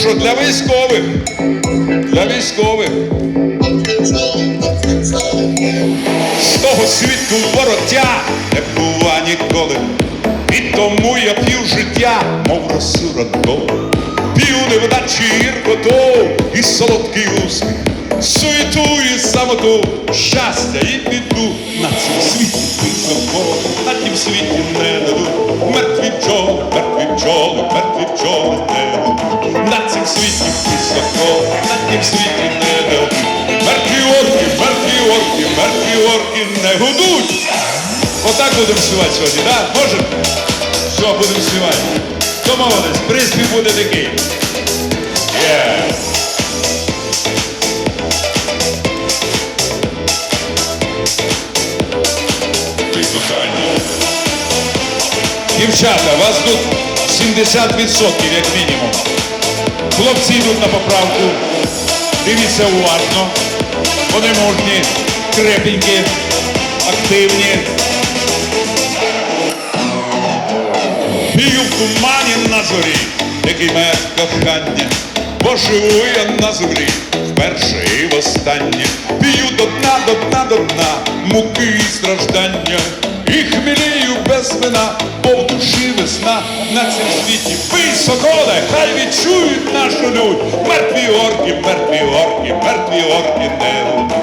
що для військових. Для військових. З того світу вороття не бува ніколи. І тому я п'ю життя, мов росу ранкову. П'ю невдачі гіркоту і солодкий усміх. Суету і самоту, щастя і біду на цім світі високо, на тім світі не бджоли, мертві бджоли, орки гудуть. Отак будемо співати сьогодні, так? Да? Можемо? Все, будемо співати. Домовились, приспів буде такий. Yeah. Дівчата, вас тут 70% як мінімум. Хлопці йдуть на поправку. Дивіться уважно. Вони мужні, крепенькі, активні. Пію в тумані на зорі, який має кохання, бо живу я на землі вперше і востаннє. Пію до дна, до дна, до дна, муки і страждання, і хмелію без вина, бо в душі весна на цім світі. Пий, соколе, хай відчують нашу лють. Мертві орки, мертві орки, мертві орки не.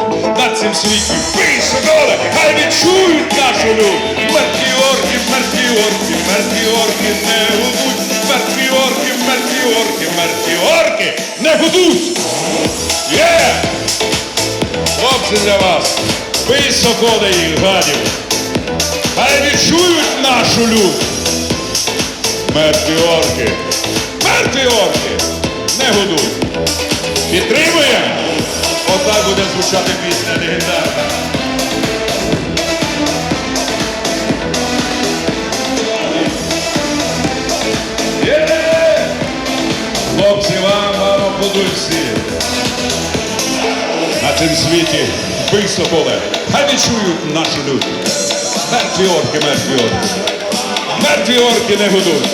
На світі пий, соколе, хай відчують нашу лють. Мертві орки, мертві орки, мертві орки не гудуть. Мертві орки, мертві орки, мертві орки не гудуть. Є! Хлопці для вас, пий соколи їх гадів. Хай відчують нашу лють. Мертві орки, мертві орки не гудуть. Підтримуємо! Звучати пісня легендарна. Хлопці, вам, вам. На цим світі бий соболе. Хай відчують нашу лють. Мертві орки, мертві орки. Мертві орки не гудуть.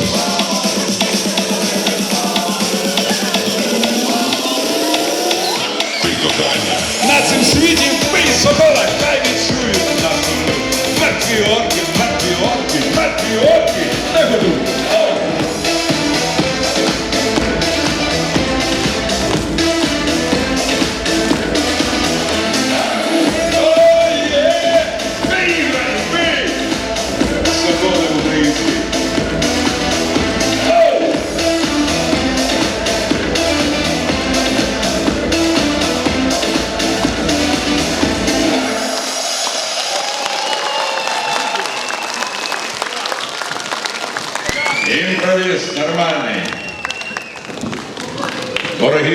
На цим світі бий собола, хай відчують нашу лють. Мертві орки, мертві орки, Імпровіз нормальний. Дорогі